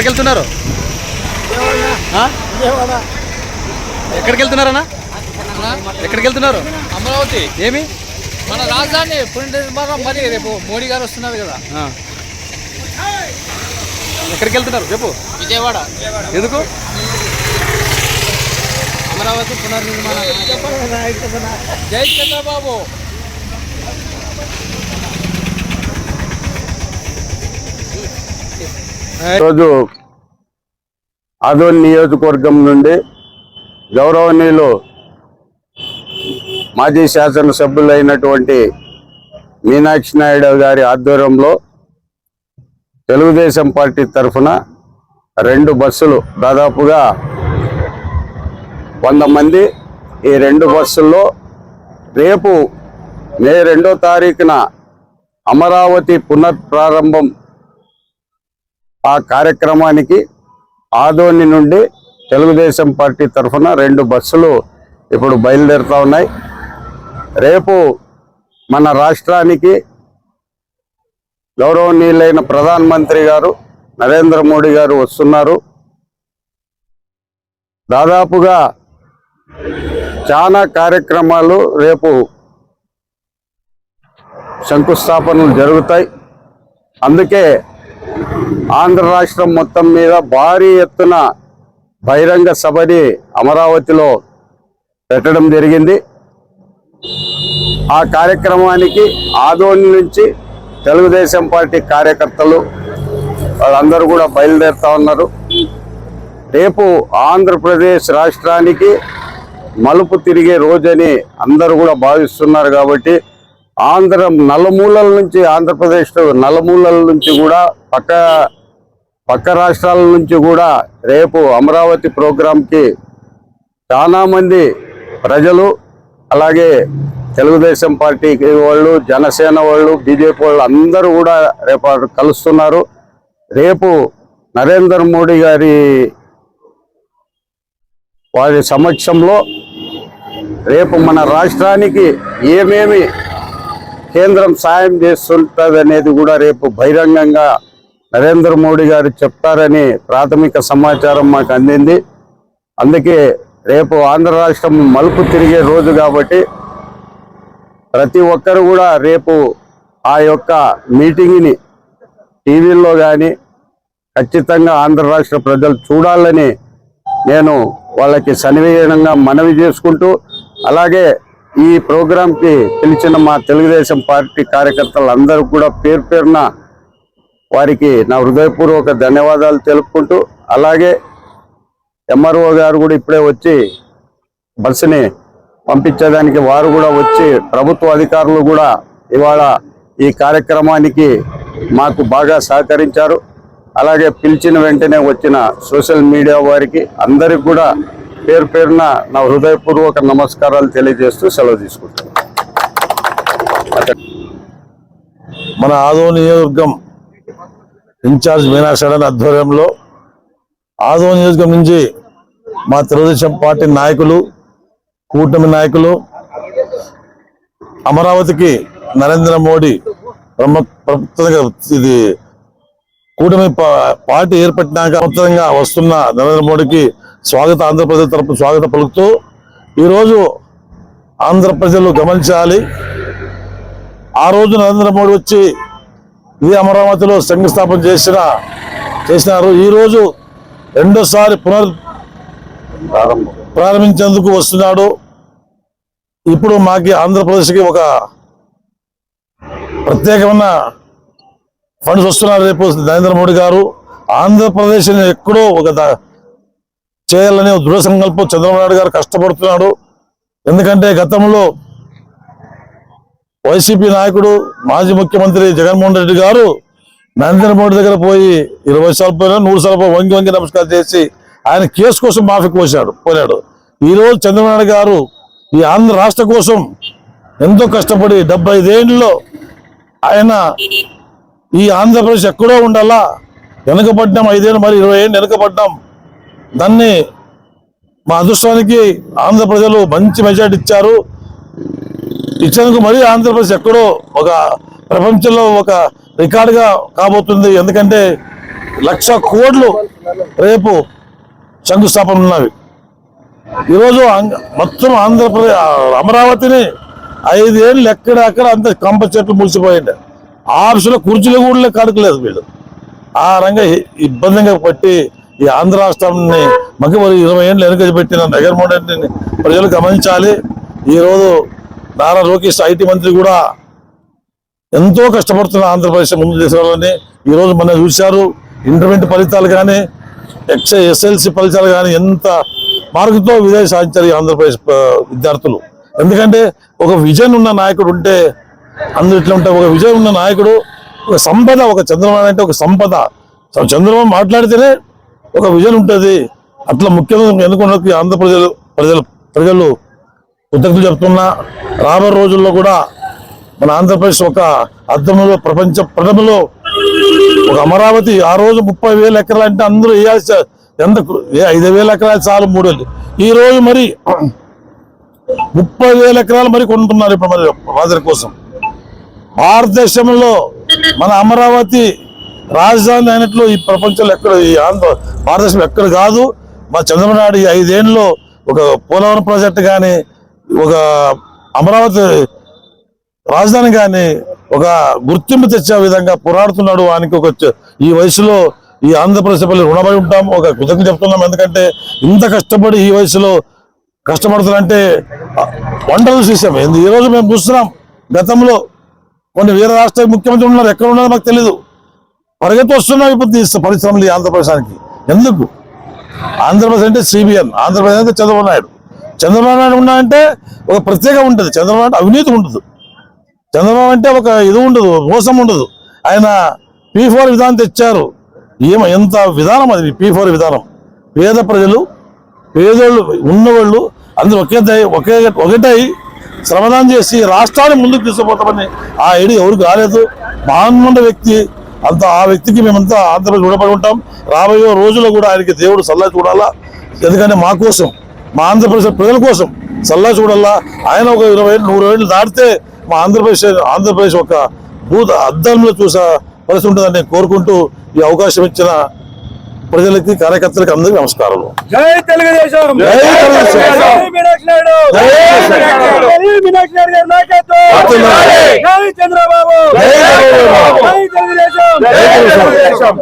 ఎక్కడికి వెళ్తున్నారు? ఎక్కడికి వెళ్తున్నారన్నా ఎక్కడికి వెళ్తున్నారు అమరావతి. ఏమి? మన రాజధాని పునర్నిర్మాణం మరి రేపు మోడీ గారు వస్తున్నారు కదా. ఎక్కడికి వెళ్తున్నారు చెప్పు. విజయవాడ. ఎందుకు? అమరావతి పునర్నిర్మాణం. జై చంద్రబాబు. ఈరోజు ఆదోన్ నియోజకవర్గం నుండి గౌరవనీయులు మాజీ శాసనసభ్యులైనటువంటి మీనాక్షి నాయుడు గారి ఆధ్వర్యంలో తెలుగుదేశం పార్టీ తరఫున రెండు బస్సులు దాదాపుగా వంద మంది ఈ రెండు బస్సుల్లో రేపు మే రెండో తారీఖున అమరావతి పునఃప్రారంభం ఆ కార్యక్రమానికి ఆదోని నుండి తెలుగుదేశం పార్టీ తరఫున రెండు బస్సులు ఇప్పుడు బయలుదేరుతూ ఉన్నాయి. రేపు మన రాష్ట్రానికి గౌరవనీయులైన ప్రధానమంత్రి గారు నరేంద్ర మోడీ గారు వస్తున్నారు. దాదాపుగా చాలా కార్యక్రమాలు రేపు శంకుస్థాపనలు జరుగుతాయి. అందుకే ఆంధ్ర రాష్ట్రం మొత్తం మీద భారీ ఎత్తున బహిరంగ సభని అమరావతిలో పెట్టడం జరిగింది. ఆ కార్యక్రమానికి ఆదోని నుంచి తెలుగుదేశం పార్టీ కార్యకర్తలు వాళ్ళందరూ కూడా బయలుదేరుతా ఉన్నారు. రేపు ఆంధ్రప్రదేశ్ రాష్ట్రానికి మలుపు తిరిగే రోజని అందరూ కూడా భావిస్తున్నారు కాబట్టి ఆంధ్ర నలుమూలల నుంచి ఆంధ్రప్రదేశ్ నలుమూలల నుంచి కూడా పక్క పక్క రాష్ట్రాల నుంచి కూడా రేపు అమరావతి ప్రోగ్రాంకి చాలామంది ప్రజలు అలాగే తెలుగుదేశం పార్టీ వాళ్ళు జనసేన వాళ్ళు బీజేపీ వాళ్ళు అందరూ కూడా రేపు కలుస్తున్నారు. రేపు నరేంద్ర మోడీ గారి వారి సమక్షంలో రేపు మన రాష్ట్రానికి ఏమేమి కేంద్రం సాయం చేస్తుంటుంది అనేది కూడా రేపు బహిరంగంగా నరేంద్ర మోడీ గారు చెప్తారని ప్రాథమిక సమాచారం మాకు అందింది. అందుకే రేపు ఆంధ్ర రాష్ట్రం మలుపు తిరిగే రోజు కాబట్టి ప్రతి ఒక్కరు కూడా రేపు ఆ యొక్క మీటింగ్ని టీవీల్లో కానీ ఖచ్చితంగా ఆంధ్ర రాష్ట్ర ప్రజలు చూడాలని నేను వాళ్ళకి సన్నివేయంగా మనవి చేసుకుంటూ అలాగే ఈ ప్రోగ్రాంకి పిలిచిన మా తెలుగుదేశం పార్టీ కార్యకర్తలందరూ కూడా పేరు పేరున వారికి నా హృదయపూర్వక ధన్యవాదాలు తెలుపుకుంటూ అలాగే ఎంఆర్ఓ గారు కూడా ఇప్పుడే వచ్చి బస్సుని పంపించేదానికి వారు కూడా వచ్చి ప్రభుత్వ అధికారులు కూడా ఇవాళ ఈ కార్యక్రమానికి మాకు బాగా సహకరించారు. అలాగే పిలిచిన వెంటనే వచ్చిన సోషల్ మీడియా వారికి అందరికి కూడా పేరు పేరున నా హృదయపూర్వక నమస్కారాలు తెలియజేస్తూ సెలవు తీసుకుంటాను మన ఆదో నియోజకవర్గం ఇన్ఛార్జ్ మీనాక్షణ ఆధ్వర్యంలో ఆదో నియోజకవర్గం నుంచి మా తెలుగుదేశం పార్టీ నాయకులు కూటమి నాయకులు అమరావతికి నరేంద్ర మోడీ ప్రభుత్వంగా ఇది కూటమి పార్టీ ఏర్పడినాక ప్రభుత్వంగా వస్తున్న నరేంద్ర మోడీకి స్వాగత ఆంధ్రప్రదేశ్ తరపు స్వాగత పలుకుతూ ఈరోజు ఆంధ్ర ప్రజలు గమనించాలి. ఆ రోజు నరేంద్ర మోడీ వచ్చి ఇది అమరావతిలో శంకుస్థాపన చేసిన చేసినారు. ఈరోజు రెండోసారి పునర్ ప్రారంభించేందుకు వస్తున్నాడు. ఇప్పుడు మాకి ఆంధ్రప్రదేశ్కి ఒక ప్రత్యేకమైన ఫండ్స్ వస్తున్నారు రేపు నరేంద్ర మోడీ గారు. ఆంధ్రప్రదేశ్ ఎక్కడో ఒక చేయాలనే దృఢ సంకల్పం చంద్రబాబు నాయుడు గారు కష్టపడుతున్నాడు. ఎందుకంటే గతంలో వైసీపీ నాయకుడు మాజీ ముఖ్యమంత్రి జగన్మోహన్ రెడ్డి గారు నరేంద్ర మోడీ దగ్గర పోయి ఇరవై సార్లు పోయినా నూరు సార్లు పోయి వంగి వంగి నమస్కారం చేసి ఆయన కేసు కోసం మాఫీ కోసాడు పోయాడు ఈ రోజు చంద్రబాబు నాయుడు గారు ఈ ఆంధ్ర రాష్ట్ర కోసం ఎంతో కష్టపడి డెబ్బై ఐదేళ్ళలో ఆయన ఈ ఆంధ్రప్రదేశ్ ఎక్కడో ఉండాలా? వెనుకబడ్డాం ఐదేళ్ళు మరి ఇరవై ఏళ్ళు వెనుకబడ్డాం దాన్ని మా అదృష్టానికి ఆంధ్ర ప్రజలు మంచి మెజార్టీ ఇచ్చారు. ఇచ్చేందుకు మరీ ఆంధ్రప్రదేశ్ ఎక్కడో ఒక ప్రపంచంలో ఒక రికార్డుగా కాబోతుంది. ఎందుకంటే లక్ష కోట్లు రేపు శంకుస్థాపన ఉన్నవి. ఈరోజు మొత్తం ఆంధ్రప్రదేశ్ అమరావతిని ఐదేళ్ళు ఎక్కడెక్కడ అంత కంప చెట్లు ముడిచిపోయింది ఆఫీసులో కుర్చీలు కూడా కడకలేదు వీళ్ళు. ఆ రంగా ఇబ్బందిగా పట్టి ఈ ఆంధ్ర రాష్ట్రాన్ని మగవరి ఇరవై ఏళ్ళు వెనుక పెట్టిన జగన్మోహన్ రెడ్డిని ప్రజలు గమనించాలి. ఈరోజు నారా లోకేష్ ఐటీ మంత్రి కూడా ఎంతో కష్టపడుతున్న ఆంధ్రప్రదేశ్ ముందు తీసుకురావాలని ఈరోజు మనం చూశారు. ఇంటర్మీడియట్ ఫలితాలు కానీ ఎక్స్ ఎస్ఎల్సి ఫలితాలు కానీ ఎంత మార్కుతో విజయం సాధించారు ఈ ఆంధ్రప్రదేశ్ విద్యార్థులు. ఎందుకంటే ఒక విజన్ ఉన్న నాయకుడు ఉంటే అందరూ ఇట్లా ఉంటాయి ఒక విజయం ఉన్న నాయకుడు ఒక సంపద ఒక చంద్రబాబు అంటే ఒక సంపద. సో చంద్రబాబు మాట్లాడితేనే ఒక విజన్ ఉంటుంది. అట్లా ముఖ్యంగా ఎన్నుకున్న ఆంధ్ర ప్రజలు ప్రజలు ప్రజలు కృతజ్ఞతలు చెప్తున్నా రాబోయే రోజుల్లో కూడా మన ఆంధ్రప్రదేశ్ ఒక అర్థంలో ప్రపంచ ప్రథమలో ఒక అమరావతి ఆ రోజు ముప్పై వేల ఎకరాలు అంటే అందరూ వేయాల్సి ఎంత ఏ ఐదు వేల ఎకరాలు చాలు మూడు వేలు. ఈ రోజు మరి ముప్పై వేల ఎకరాలు మరి కొంటున్నారు ఇప్పుడు మరి రాజధాని కోసం. భారతదేశంలో మన అమరావతి రాజధాని అయినట్లు ఈ ప్రపంచంలో ఎక్కడ ఈ ఆంధ్ర భారతదేశం ఎక్కడ కాదు. మా చంద్రబాబు నాయుడు ఈ ఐదేళ్ళలో ఒక పోలవరం ప్రాజెక్టు కానీ ఒక అమరావతి రాజధాని కానీ ఒక గుర్తింపు తెచ్చే విధంగా పోరాడుతున్నాడు వానికి ఒక ఈ వయసులో ఈ ఆంధ్రప్రదేశ్ పల్లి రుణపడి ఉంటాం. ఒక కృతజ్ఞత చెప్తున్నాం. ఎందుకంటే ఇంత కష్టపడి ఈ వయసులో కష్టపడుతున్నారంటే వంటలు చూసాం ఈ రోజు మేము చూస్తున్నాం. గతంలో కొన్ని వేరే రాష్ట్ర ముఖ్యమంత్రి ఉన్నారు. ఎక్కడ ఉన్నారో మాకు తెలియదు పరిగెత్తి ఇప్పుడు ఈ పరిశ్రమలు ఈ ఆంధ్రప్రదేశానికి. ఎందుకు? ఆంధ్రప్రదేశ్ అంటే సిబిఎన్ ఆంధ్రప్రదేశ్ అంటే చంద్రబాబు నాయుడు. చంద్రబాబు నాయుడు ఉన్నాయంటే ఒక ప్రత్యేక ఉంటుంది. చంద్రబాబు నాయుడు అవినీతి ఉండదు చంద్రబాబు అంటే ఒక ఇది ఉండదు మోసం ఉండదు. ఆయన పీ ఫోర్ విధానం తెచ్చారు. ఏమ ఎంత విధానం అది? పీ ఫోర్ విధానం. పేద ప్రజలు పేదోళ్ళు ఉన్నవాళ్ళు అందరూ ఒకే ఒకే ఒకటై శ్రమదానం చేసి రాష్ట్రాన్ని ముందుకు తీసుకుపోతామని ఆ ఐడి ఎవరికి రాలేదు. మహాన్మండ వ్యక్తి అంత ఆ వ్యక్తికి మేమంతా ఆంధ్రప్రదేశ్ రుణపడి ఉంటాం. రాబోయే రోజుల్లో కూడా ఆయనకి దేవుడు సల్లా చూడాలా? ఎందుకంటే మా కోసం మా ఆంధ్రప్రదేశ్ ప్రజల కోసం సల్లా చూడాలా? ఆయన ఒక ఇరవై ఏళ్ళు నూరు ఏళ్ళు దాటితే మా ఆంధ్రప్రదేశ్ ఆంధ్రప్రదేశ్ ఒక భూత అద్దంలో చూసే పరిస్థితి ఉంటుందని నేను కోరుకుంటూ ఈ అవకాశం ఇచ్చిన ప్రజలకి కార్యకర్తలకి అందరికీ జై తెలుగుదేశం! జై తెలుగుదేశం. జై. జై చంద్రబాబు! జై తెలుగుదేశం.